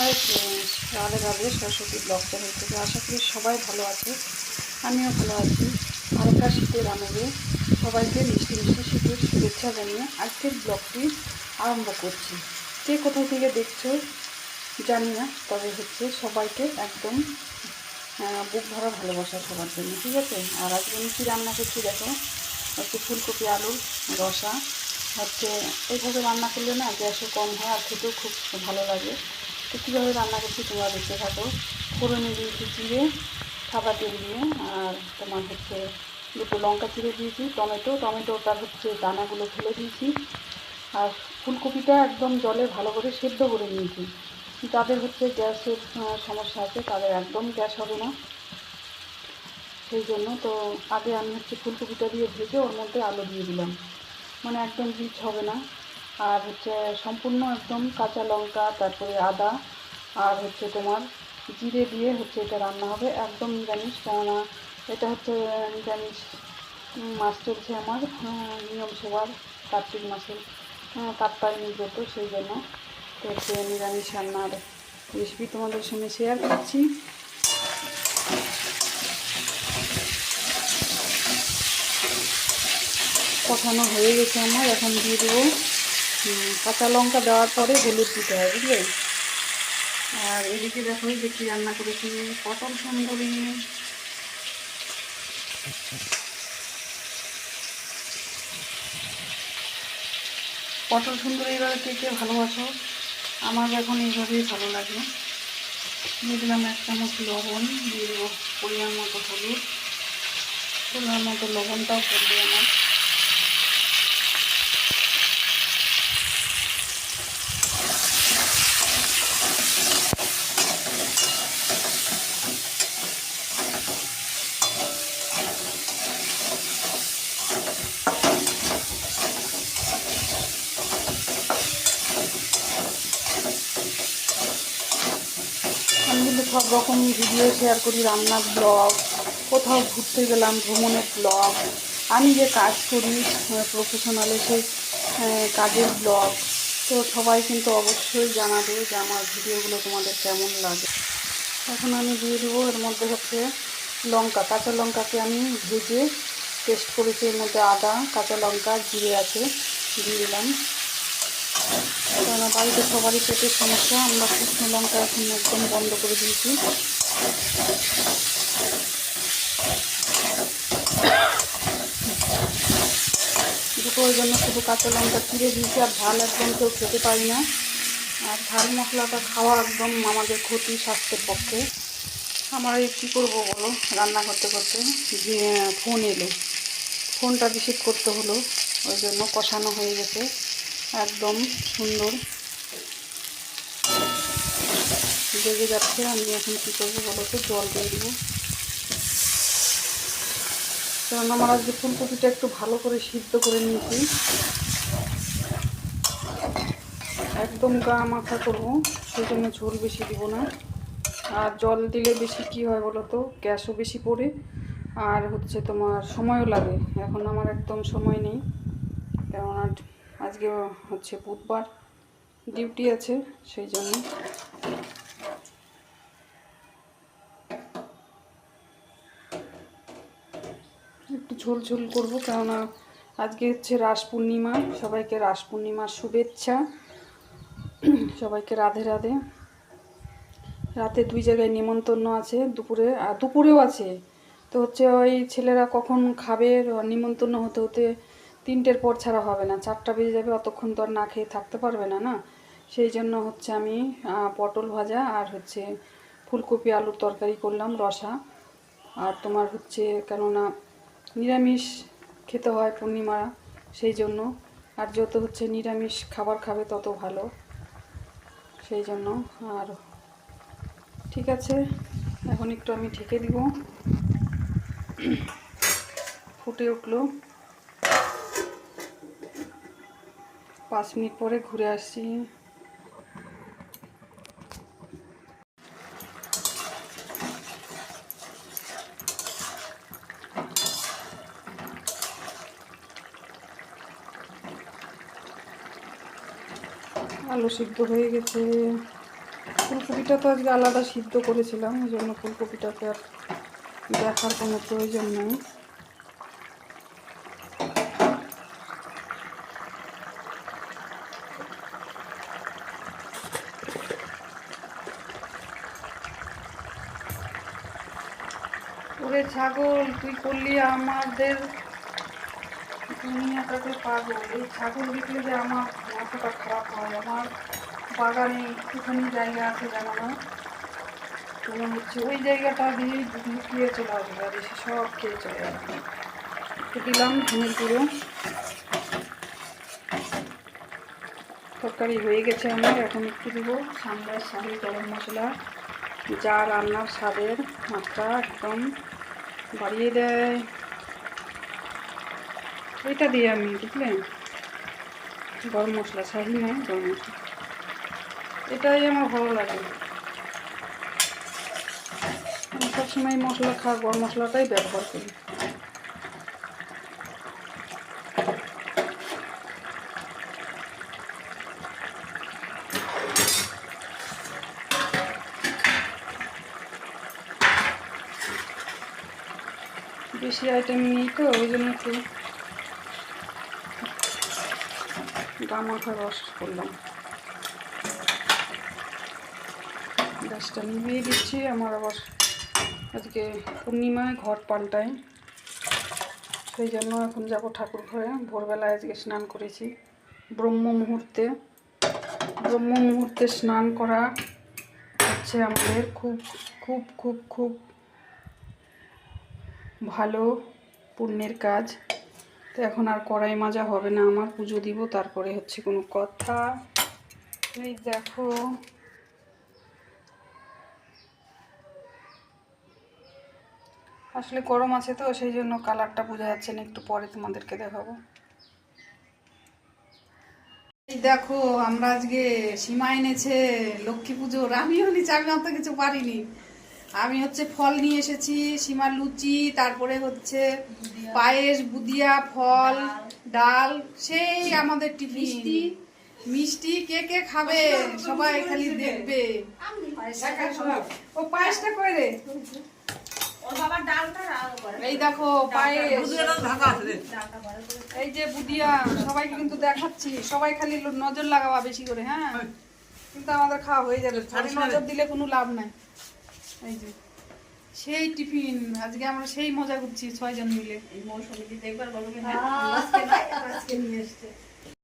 Hi friends Radhe Radhe Saraswati blog channel থেকে। আশা করি সবাই ভালো আছে, আমিও ভালো আছি। হালকা শীতের আনন্দে সবাইকে মিষ্টি মিষ্টি শীতের শুভেচ্ছা জানিয়ে আজকের ব্লগটি আরম্ভ করছি। কে কোথাও থেকে দেখছ জানি না, তবে হচ্ছে সবাইকে একদম বুক ভরা ভালোবাসা সবার জন্য, ঠিক আছে? আর আজকে আমি কী রান্না করছি দেখো? হচ্ছে ফুলকপি আলুর রসা, হচ্ছে এইভাবে রান্না করলে না গ্যাসও কম হয় আর খেতেও খুব ভালো লাগে। তো কীভাবে রান্না করছি তোমরা দেখতে থাকো। ফোড়নে দিয়েছি জিরে, সাদা তেল দিয়ে, আর তোমার হচ্ছে দুটো লঙ্কা চিড়ে দিয়েছি, টমেটো। টমেটোটার হচ্ছে দানাগুলো ফেলে দিয়েছি। আর ফুলকপিটা একদম জলে ভালো করে সেদ্ধ করে নিয়েছি। যাদের হচ্ছে গ্যাসের সমস্যা আছে, তাদের একদম গ্যাস হবে না। সেই জন্য তো আগে আমি হচ্ছে ফুলকপিটা দিয়ে ভেজে ওর মধ্যে আলু দিয়ে দিলাম। মানে একদম রিচ হবে না। আর হচ্ছে সম্পূর্ণ একদম কাঁচা লঙ্কা, তারপরে আদা, আর হচ্ছে তোমার জিরে দিয়ে হচ্ছে এটা রান্না হবে। একদম নিরামিষ কেননা এটা হচ্ছে নিরামিষ মাছ চলছে আমার নিয়ম সেবার, কার্তিক মাসের কাপ্তায়নি ব্রত সেই জন্য। তো হচ্ছে নিরামিষ রান্নার রেসিপি তোমাদের সঙ্গে শেয়ার করছি। কষানো হয়ে গেছে আমার, এখন দিয়ে দেবো। কাঁচা লঙ্কা দেওয়ার পরে হলুদ দিতে হয় বুঝলে? আর এদিকে দেখো যে কী রান্না করেছি, পটল সুন্দরী পটল সুন্দরী এবার কে ভালোবাসো, আমার এখন এইভাবেই ভালো লাগে। দিয়ে দিলাম এক চামচ লবণ, দিয়ে দেবো পরিমাণ মতো হলুদ। পরিমাণ মতো লবণটাও পড়বে আমার আমি কিন্তু সব রকম ভিডিও শেয়ার করি, রান্নার ব্লগ কোথাও ঘুরতে গেলাম, ভ্রমণের ব্লগ আমি যে কাজ করি প্রফেশনালে সেই কাজের ব্লগ তো সবাই কিন্তু অবশ্যই জানাবে যে আমার ভিডিওগুলো তোমাদের কেমন লাগে। এখন আমি দিয়ে দেবো, এর মধ্যে হচ্ছে লঙ্কা, কাঁচা লঙ্কাকে আমি ভেজে পেস্ট করেছি, এর মধ্যে আদা, কাঁচা লঙ্কা, জিরে আছে, দিয়ে দিলাম। কারণ বাড়িতে সবারই পেটের সমস্যা, আমরা শুকনো লঙ্কা এখন একদম বন্ধ করে দিয়েছি। দুটো ওই জন্য শুধু কাঁচা লঙ্কা চিড়ে দিয়েছি, আর ঝাল একদম কেউ খেতে পারি না। আর ঝাল মশলাটা খাওয়া একদম আমাদের ক্ষতি স্বাস্থ্যের পক্ষে। আমার কী করব বলো? রান্না করতে করতে ফোন এলো। ফোনটা রিসিভ করতে হলো, ওই জন্য কষানো হয়ে গেছে। একদম সুন্দর। লেগে যাচ্ছে, আমি এখন কী করব বলো তো? জল দিয়ে দেবো। কারণ আমার আজকে ফুলকপিটা একটু ভালো করে সিদ্ধ করে নিয়েছি। একদম গা মাখা করব সেই জন্য ঝোল বেশি দিব না। আর জল দিলে বেশি কি হয় বলো তো? গ্যাসও বেশি পড়ে, আর হচ্ছে তোমার সময়ও লাগে। এখন আমার একদম সময় নেই। কেননা আজকে হচ্ছে বুধবার, ডিউটি আছে সেই জন্য। একটু ঝোল ঝোল করব, কেননা আজকে হচ্ছে রাস পূর্ণিমা, সবাইকে রাস পূর্ণিমার শুভেচ্ছা। সবাইকে রাধে রাধে। রাতে দুই জায়গায় নিমন্ত্রণ আছে, দুপুরে আর দুপুরেও আছে। তো হচ্ছে ওই ছেলেরা কখন খাবে, নিমন্ত্রণ হতে হতে তিনটের পর ছাড়া হবে না। চারটা বেজে যাবে, অতক্ষণ তো আর না খেয়ে থাকতে পারবে না না? সেই জন্য হচ্ছে আমি পটল ভাজা আর হচ্ছে ফুলকপি আলুর তরকারি করলাম, রসা। আর তোমার হচ্ছে কেননা নিরামিষ খেতে হয় পূর্ণিমা, সেই জন্য। আর যত হচ্ছে নিরামিষ খাবার খাবে তত ভালো। সেই জন্য আর ঠিক আছে, এখন একটু আমি ঢেকে দিব। ফুটে উঠল। পাঁচ মিনিট পরে ঘুরে আসছি। আলু সিদ্ধ হয়ে গেছে। ফুলকপিটা তো আজকে আলাদা সিদ্ধ করেছিলাম ওই জন্য ফুলকপিটাকে আর দেখার কোনো প্রয়োজন নেই। ওরে ছাগল, তুই করলি আমাদের দুনিয়াটাকে পাগল। এই ছাগল দেখলে যে আমার মাথাটা খারাপ হয়, আমার বাগানে একটুখানি জায়গা আছে জানো না? তোমার হচ্ছে ওই জায়গাটা দিয়ে লুকিয়ে চলে আসবে আর এসে সব খেয়ে চলে আসবে। দিলাম ধনের গুঁড়ো। তরকারি হয়ে গেছে আমার, এখন একটু দেবো সামলার শাড়ি গরম মশলা। যা রান্নার স্বাদের মাত্রা একদম বাড়িয়ে দেয়। এটা দিয়ে আমি বুঝলেন? গরম মশলা শাহি নয় গরম মশলা। এটাই আমার ভালো লাগে। সবসময় মশলা খাওয়া, গরম মশলাটাই ব্যবহার করি। বেশি আইটেম নেই তো, ওই জন্য একটু গামাখা রস করলাম। গ্যাসটা নিভিয়ে দিচ্ছি, আমার আবার আজকে পূর্ণিমায় ঘর পাল্টাই সেই জন্য এখন যাব ঠাকুর ঘরে। ভোরবেলায় আজকে স্নান করেছি ব্রহ্ম মুহূর্তে। ব্রহ্ম মুহূর্তে স্নান করা হচ্ছে আমাদের খুব খুব খুব খুব ভালো পুণ্যের কাজ। তো এখন আর কড়াই মাজা হবে না, আমার পুজো দিব, তারপরে হচ্ছে কোনো কথা। এই দেখো। আসলে গরম আছে তো, সেই জন্য কালারটা বোঝা যাচ্ছে না, একটু পরে তোমাদেরকে দেখাবো। দেখো, আমরা আজকে সীমা এনেছে লক্ষ্মী পুজোর আমিও নিচ্ছি আমি অত কিছু পারিনি। আমি হচ্ছে ফল নিয়ে এসেছি সীমার লুচি তারপরে হচ্ছে পায়েস বুদিয়া ফল ডাল সেই আমাদের টিফিন। মিষ্টি? কে কে খাবে? সবাই খালি দেখবে। ও পায়েসটা করে রে এই দেখো পায়েস। এই যে বুদিয়া সবাইকে কিন্তু দেখাচ্ছি। সবাই খালি নজর লাগাবা বেশি করে হ্যাঁ? কিন্তু আমাদের খাওয়া হয়ে যাবে। নজর দিলে কোনো লাভ নাই। এই যে সেই টিফিন আজকে আমরা সেই মজা করছি ছয়জন মিলে।